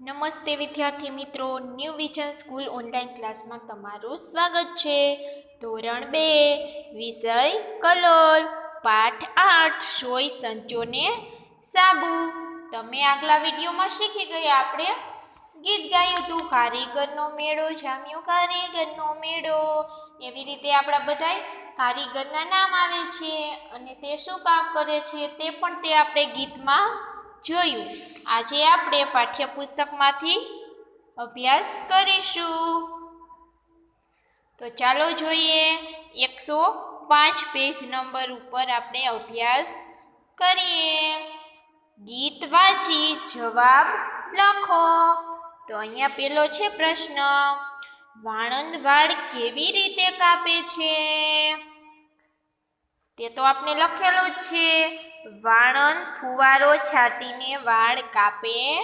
નમસ્તે વિદ્યાર્થી મિત્રો ન્યૂ વિઝન સ્કૂલ ઓનલાઈન ક્લાસમાં તમારું સ્વાગત છે. ધોરણ બે, વિષય કલોલ, પાઠ આઠ, સોય સંચોને સાબુ. તમે આગલા વિડીયોમાં શીખી ગયા. આપણે ગીત ગાયું હતું, કારીગરનો મેળો, જામ્યો કારીગરનો મેળો. એવી રીતે આપણા બધાય કારીગરના નામ આવે છે અને તે શું કામ કરે છે તે પણ તે આપણે ગીતમાં જોયું. આજે આપણે પાઠ્યપુસ્તકમાંથી અભ્યાસ કરીશું. તો ચાલો જોઈએ એકસો પાંચ પેજ નંબર ઉપર આપણે અભ્યાસ કરીએ. ગીત વાંચી જવાબ લખો. તો અહીંયા પેલો છે પ્રશ્ન. વાણંદ વાળ કેવી રીતે કાપે છે? તે તો આપણે લખેલું જ છે. વાણંદ ફુવારો છાતીને વાળ કાપે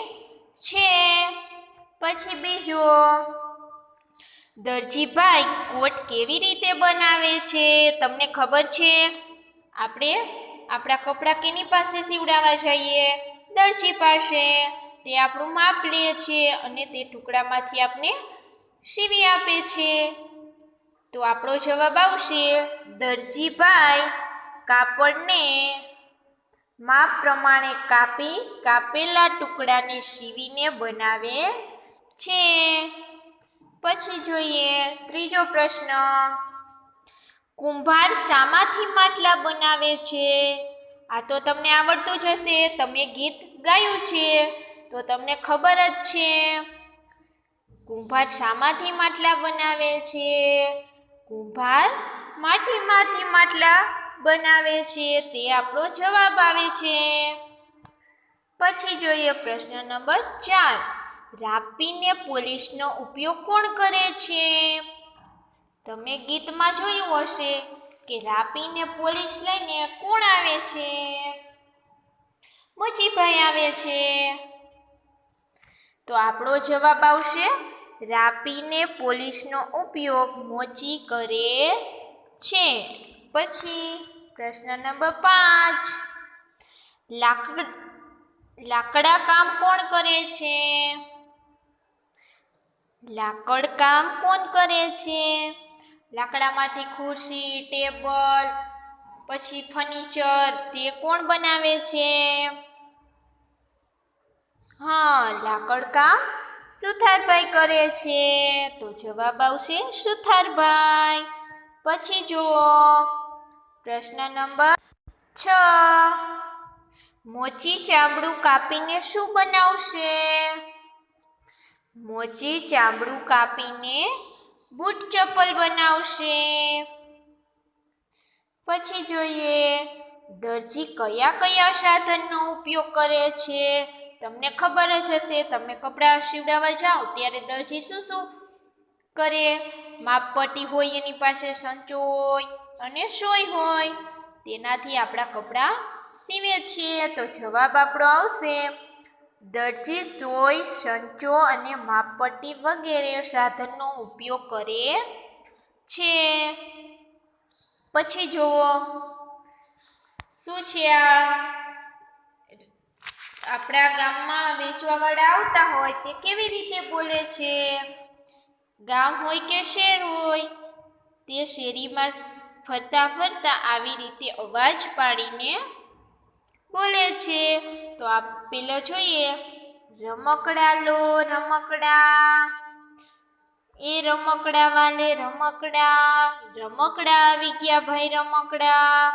છે. પછી બીજો, દરજીભાઈ કોટ કેવી રીતે બનાવે છે? તમને ખબર છે? આપણે આપણા કપડાં કેની પાસે સીવડાવવા જઈએ? દરજી પાસે. તે આપણું માપ લે છે અને તે ટુકડામાંથી આપણે સીવી આપે છે. તો આપણો જવાબ આવશે, દરજીભાઈ કાપડને માપ પ્રમાણે કાપી કાપેલા ટુકડાને સીવીને બનાવે છે. પછી જોઈએ ત્રીજો પ્રશ્ન. કુંભાર શામાંથી માટલા બનાવે છે? આ તો તમને આવડતું જ હશે. તમે ગીત ગાયું છે. તો તમને ખબર જ છે. કુંભાર શામાંથી માટલા બનાવે છે? કુંભાર માટીમાંથી માટલા બનાવે છે તે આપણો જવાબ આવે છે. પછી જોઈએ પ્રશ્ન નંબર ચાર. રાપીને પોલીસનો ઉપયોગ કોણ કરે છે? તમે ગીતમાં જોયું હશે કે રાપીને પોલીસ લઈને કોણ આવે છે? મોચીભાઈ આવે છે. તો આપણો જવાબ આવશે, રાપીને પોલીસનો ઉપયોગ મોચી કરે છે. પછી પ્રશ્ન નંબર પાંચ. લાકડ, લાકડા કામ કોણ કરે છે? લાકડ કામ કોણ કરે છે? લાકડામાંથી ખુરશી, ટેબલ, પછી ફર્નિચર, તે કોણ બનાવે છે? હા, લાકડ કામ સુથારભાઈ કરે છે. તો જવાબ આવશે સુથારભાઈ. પછી જુઓ. પ્રશ્ન નંબર છ. મોચી ચામડું કાપીને શું બનાવશે? મોચી ચામડું કાપીને બૂટ ચપ્પલ બનાવશે. પછી જોઈએ, દરજી કયા કયા સાધનનો ઉપયોગ કરે છે? તમને ખબર જ હશે, તમે કપડાં સીવડાવવા જાઓ, ત્યારે દરજી શું શું કરે? માપપટ્ટી હોય, એની પાસે સંચો હોય. અને સોય હોય. તેનાથી આપણા કપડાં સીવે છીએ તો જવાબ આપણો આવશે. દરજી સોય, સંચો અને માપપટ્ટી વગેરે સાધનનો ઉપયોગ કરે છે. પછી જુઓ. શું છે આ? આપણા ગામમાં વેચવાવાળા આવતા હોય તે કેવી રીતે બોલે છે? ગામ હોય કે શહેર હોય? તે શેરીમાં ફરતા ફરતા આવી રીતે અવાજ પાડીને બોલે છે, તો આ પેલો જોઈએ રમકડા લો રમકડા. એ રમકડા વાલે રમકડા રમકડા આવી ગયા ભાઈ રમકડા.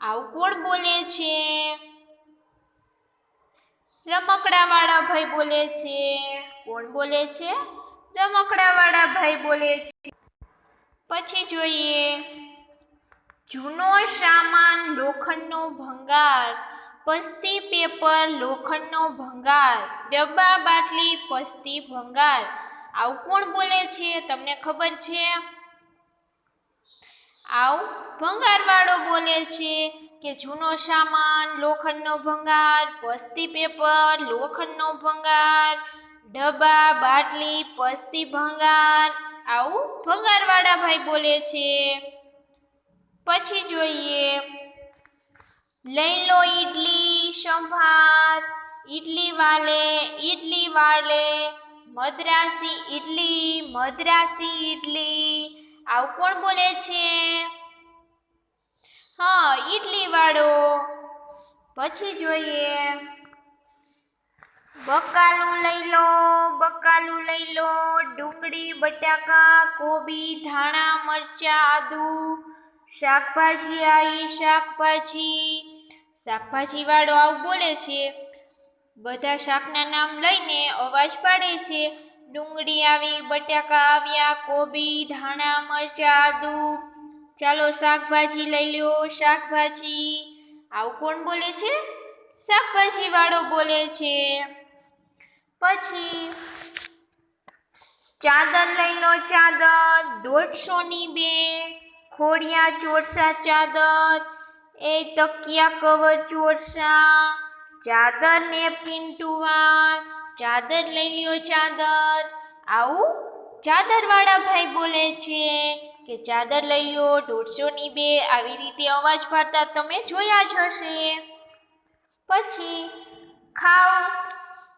આવું કોણ બોલે છે? રમકડાવાળા ભાઈ બોલે છે. કોણ બોલે છે? રમકડાવાળા ભાઈ બોલે છે. પછી જોઈએ. જૂનો સામાન લોખંડનો ભંગાર, પસ્તી પેપર લોખંડનો ભંગાર, ડબ્બા બાટલી પસ્તી ભંગાર. આવું કોણ બોલે છે? તમને ખબર છે? આવું ભંગારવાળો બોલે છે કે જૂનો સામાન લોખંડનો ભંગાર, પસ્તી પેપર લોખંડનો ભંગાર, ડબ્બા બાટલી પસ્તી ભંગાર. આવું ભંગારવાળા ભાઈ બોલે છે. પછી જોઈએ, લઈ લો ઈડલી, સંભાર, ઈડલી વાલે, ઈડલી વાળે, મદ્રાસી ઈડલી મદ્રાસી ઈડલી, આવું કોણ બોલે છે? હા, ઈડલી વાળો. પછી જોઈએ, બકાલું લઈ લો, બકાલું લઈ લો, ડુંગળી, બટાકા, કોબી, ધાણા, મરચાં, આદુ શાકભાજી આવી શાકભાજી. શાકભાજી વાળો આવું બોલે છે, બધા શાકના નામ લઈને અવાજ પાડે છે, ડુંગળી આવી, બટાકા આવ્યા, કોબી, ધાણા, મરચા, આદુ. ચાલો શાકભાજી લઈ લ્યો, શાકભાજી. આવું કોણ બોલે છે? શાકભાજી વાળો બોલે છે. પછી ચાદર લઈ લો, ચાદર. દોઢસોની બે. ખોડિયા ચોરસા ચાદર, એ તકિયા કવર ચોરસા ચાદર ને પિન્ટુવાર ચાદર લઈ લ્યો ચાદર. આવું ચાદરવાળા ભાઈ બોલે છે કે ચાદર લઈ લ્યો, દોઢસોની બે, આવી રીતે અવાજ પાડતા તમે જોયા જ હશે. પછી ખાઓ,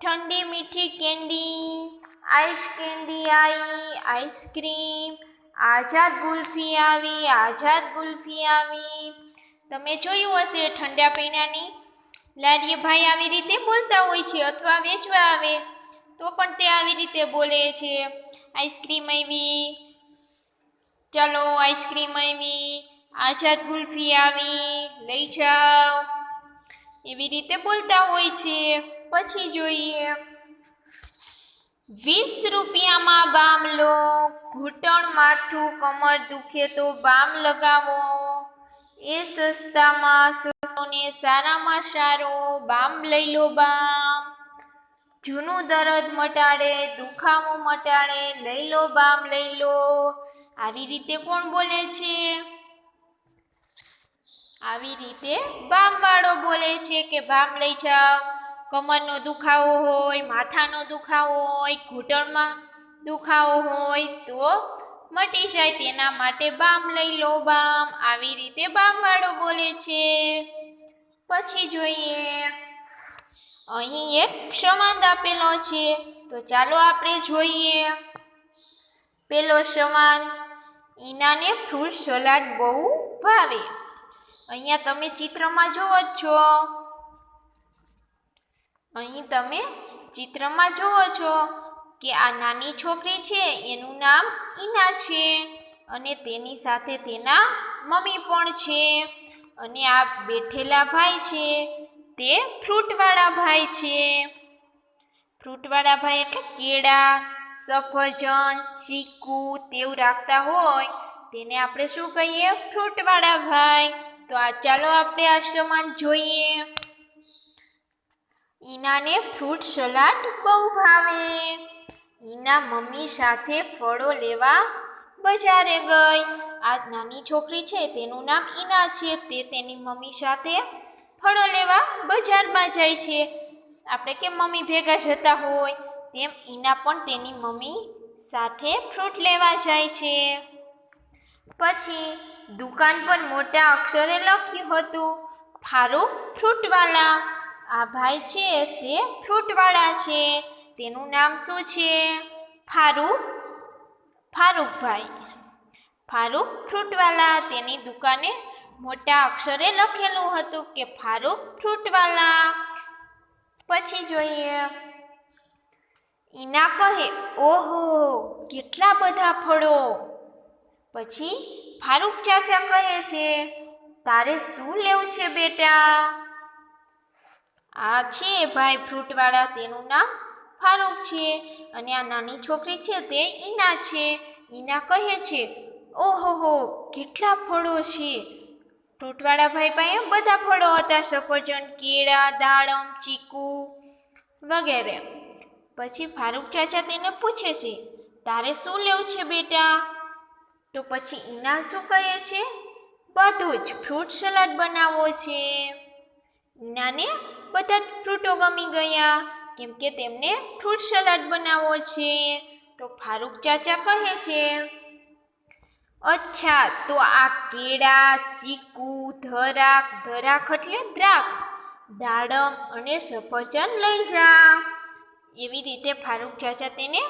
ઠંડી મીઠી કેન્ડી, આઈસ કેન્ડી આવી આઈસ્ક્રીમ આઝાદ ગુલ્ફી આવી, આઝાદ ગુલ્ફી આવી. તમે જોયું હશે ઠંડા પીણાની? લાડીએ ભાઈ આવી રીતે બોલતા હોય છે અથવા વેચવા આવે, તો પણ તે આવી રીતે બોલે છે. આઈસ્ક્રીમ આવી. ચાલો આઈસ્ક્રીમ આવી. આઝાદ ગુલ્ફી આવી. લઈ જાઓ. એવી રીતે બોલતા હોય છે. પછી જોઈએ. વીસ રૂપિયામાં બામ લો. ઘૂંટણ માથું કમર દુખે તો બામ લગાવો. એ સસ્તામાં સસ્તો સારામાં સારો બામ લઈ લો બામ. જૂનું દર્દ મટાડે, દુખાવો મટાડે, લઈ લો બામ, લઈ લો. આવી રીતે કોણ બોલે છે? આવી રીતે બામવાળો બોલે છે કે બામ લઈ જાઓ. કમરનો દુખાવો હોય, માથાનો દુખાવો હોય, ઘૂંટણમાં દુખાવો હોય, તો મટી જાય તેના માટે બામ લઈ લો, બામ. આવી રીતે બામવાળો બોલે છે. પછી જોઈએ. અહીં એક સંવાદ આપેલો છે. તો ચાલો આપણે જોઈએ. પેલો સંવાદ ઈનાને ફ્રૂટ સલાડ બહુ ભાવે. અહીંયા તમે ચિત્રમાં જોવો જ છો. અહીં તમે ચિત્રમાં જુઓ છો કે આ નાની છોકરી છે, એનું નામ ઈના છે અને તેની સાથે તેના મમ્મી પણ છે અને આ બેઠેલા ભાઈ છે, તે ફ્રૂટવાળા ભાઈ છે. ફ્રૂટવાળા ભાઈ એટલે કેળા, સફરજન, ચીકુ તેવું રાખતા હોય તેને આપણે શું કહીએ? ફ્રૂટવાળા ભાઈ. તો આ ચાલો આપણે આ જોઈએ. ઈનાને ફ્રૂટ સલાડ બહુ ભાવે. ઈના મમ્મી સાથે ફળો લેવા બજારે ગઈ. આ નાની છોકરી છે, તેનું નામ ઈના છે, તે તેની મમ્મી સાથે ફળો લેવા બજારમાં જાય છે. આપણે કેમ મમ્મી ભેગા જતા હોય? તેમ ઈના પણ તેની મમ્મી સાથે ફ્રૂટ લેવા જાય છે. પછી દુકાન પર મોટા અક્ષરે લખ્યું હતું, ફારૂક ફ્રૂટવાલા. આ ભાઈ છે તે ફ્રૂટવાળા છે. તેનું નામ શું છે? ફારૂક, ફારૂકભાઈ. ફારૂક ફ્રૂટવાલા. તેની દુકાને મોટા અક્ષરે લખેલું હતું કે ફારૂક ફ્રૂટવાલા. પછી જોઈએ. ઈના કહે, ઓહો, કેટલા બધા ફળો. પછી ફારૂક ચાચા કહે છે, તારે શું લેવું છે બેટા? આ છે ભાઈ ફ્રૂટવાળા, તેનું નામ ફારૂક છે. અને આ નાની છોકરી છે તે ઈના છે. ઈના કહે છે, ઓહોહો, કેટલા ફળો છે. ફ્રૂટવાળા ભાઈ પાસે બધા ફળો હતા, સફરજન, કેળા, દાડમ, ચીકુ વગેરે. પછી ફારૂક ચાચા તેને પૂછે છે, તારે શું લેવું છે બેટા? તો પછી ઈના શું કહે છે, બધું જ, ફ્રૂટ સલાડ બનાવવો છે. ઈનાને બધા જ ફ્રૂટો ગમી ગયા. કેમ કે તેમને ફ્રૂટ સલાડ બનાવવો છે. તો ફારૂક ચાચા કહે છે, અચ્છા, તો આ કેળા, ચીકુ, ધરાક ધરાક એટલે દ્રાક્ષ, દાડમ અને સફરજન લઈ જા. એવી રીતે ફારૂક ચાચા તેને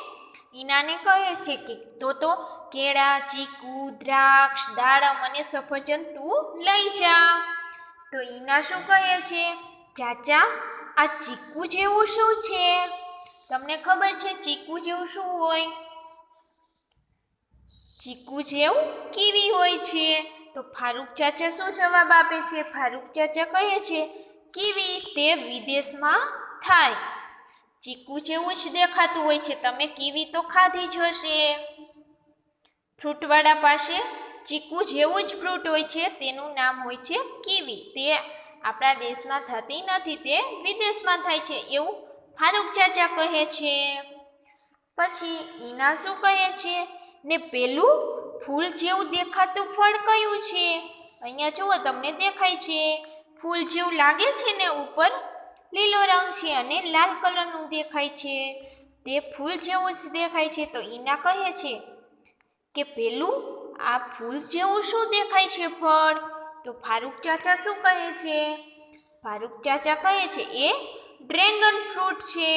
ઈનાને કહે છે કે, તો તો કેળા, ચીકુ, દ્રાક્ષ, દાડમ અને સફરજન તું લઈ જા. તો ઈના શું કહે છે ચાચા, આ ચીકુ જેવું શું છે? તમને ખબર છે ચીકુ જેવું શું હોય? ચીકુ જેવું કીવી હોય છે. તો ફારૂક ચાચા શું જવાબ આપે છે? ફારૂક ચાચા કહે છે, કીવી તે વિદેશમાં થાય. ચીકુ જેવું જ દેખાતું હોય છે. તમે કીવી તો ખાધી જ હશે. ફ્રૂટવાળા પાસે ચીકુ જેવું જ ફ્રૂટ હોય છે. તેનું નામ હોય છે કીવી. તે આપણા દેશમાં થતી નથી તે વિદેશમાં થાય છે એવું ફારૂક ચાચા કહે છે. પછી ઈના શું કહે છે? ને પેલું ફૂલ જેવું દેખાતું ફળ કયું છે? અહીંયા જુઓ તમને દેખાય છે. ફૂલ જેવું લાગે છે ને ઉપર લીલો રંગ છે અને લાલ કલરનું દેખાય છે. તે ફૂલ જેવું જ દેખાય છે તો ઈના કહે છે કે પેલું આ ફૂલ જેવું શું દેખાય છે ફળ? તો ફારૂક ચાચા શું કહે છે? ફારૂક ચાચા કહે છે, એ ડ્રેગન ફ્રૂટ છે.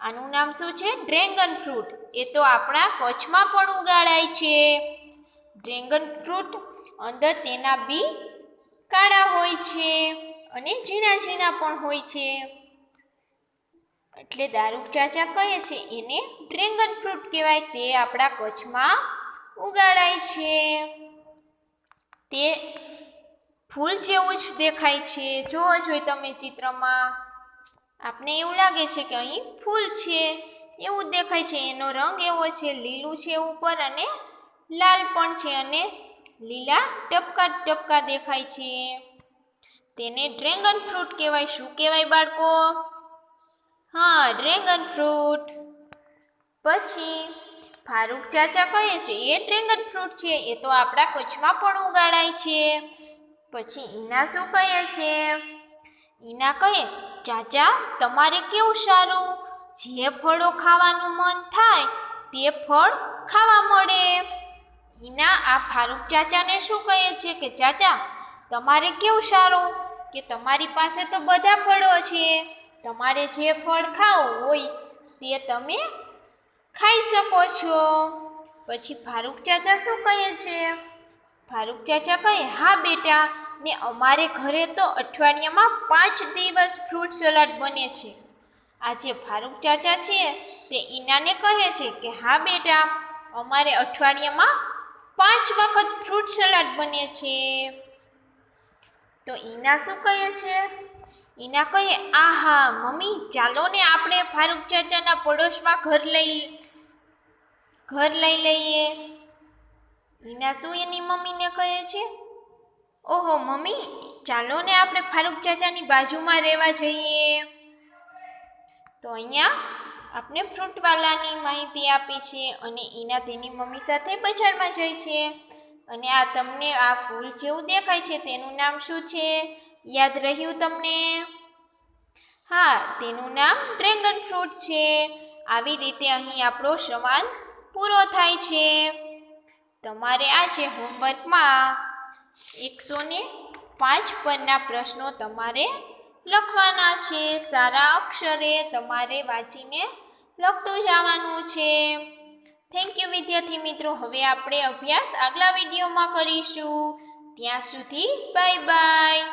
આનું નામ શું છે? Dragon fruit. એ તો આપણા કચ્છમાં પણ ઉગાડાય છે. ડ્રેગન ફ્રૂટ અંદર તેના બી કાળા હોય છે અને ઝીણા ઝીણા પણ હોય છે. એટલે દારૂક ચાચા કહે છે, એને ડ્રેગન ફ્રૂટ કહેવાય. તે આપણા કચ્છમાં ઉગાડાય છે. તે ફૂલ જેવું જ દેખાય છે. જોવો જોઈએ તમે ચિત્રમાં આપને એવું લાગે છે કે અહીં ફૂલ છે. એવું દેખાય છે. એનો રંગ એવો છે, લીલું છે ઉપર અને લાલ પણ છે અને લીલા ટપકા ટપકા દેખાય છે. તેને ડ્રેગન ફ્રૂટ કહેવાય. શું કહેવાય બાળકો? હા, ડ્રેગન ફ્રૂટ. પછી ફારૂક ચાચા કહે છે, એ ડ્રેગન ફ્રૂટ છે, એ તો આપણા કચ્છમાં પણ ઉગાડાય છે. પછી ઈના શું કહે છે? ઈના કહે, ચાચા, તમારે કેવું સારું? જે ફળો ખાવાનું મન થાય, તે ફળ ખાવા મળે. ઈના આ ફારૂક ચાચાને શું કહે છે કે, ચાચા, તમારે કેવું સારું? કે તમારી પાસે તો બધા ફળો છે. તમારે જે ફળ ખાવું હોય, તે તમે ખાઈ શકો છો. પછી ફારૂક ચાચા શું કહે છે? ફારૂક ચાચા કહે હા બેટા, ને અમારે ઘરે તો અઠવાડિયામાં પાંચ દિવસ ફ્રૂટ સલાડ બને છે. આજે ફારૂક ચાચા છે તે ઈનાને કહે છે કે, હા બેટા, અમારે અઠવાડિયામાં પાંચ વખત ફ્રૂટ સલાડ બને છે. તો ઈના શું કહે છે? ઈના કહે, આહા, મમ્મી, ચાલો ને આપણે ફારૂક ચાચાના પડોશમાં ઘર લઈ ઘર લઈ લઈએ. શું એની મમ્મીને કહે છે? ઓહો, મમ્મી, ચાલો ને આપણે ફારૂક ચાચાની બાજુમાં રહેવા જઈએ. તો અહીંયા આપણે ફ્રૂટવાલાની માહિતી આપી છે અને ઈના તેની મમ્મી સાથે બજારમાં જાય છે. અને આ તમને આ ફૂલ જેવું દેખાય છે, તેનું નામ શું છે? યાદ રહ્યું તમને? હા, તેનું નામ ડ્રેગન ફ્રૂટ છે. આવી રીતે અહીં આપણો સવાલ પૂરો થાય છે. તમારે આજે હોમવર્કમાં એકસો ને પાંચ પરના પ્રશ્નો તમારે લખવાના છે. સારા અક્ષરે તમારે વાંચીને લખતું જવાનું છે. થેન્ક યુ વિદ્યાર્થી મિત્રો. હવે આપણે અભ્યાસ આગલા વિડીયોમાં કરીશું. ત્યાં સુધી બાય બાય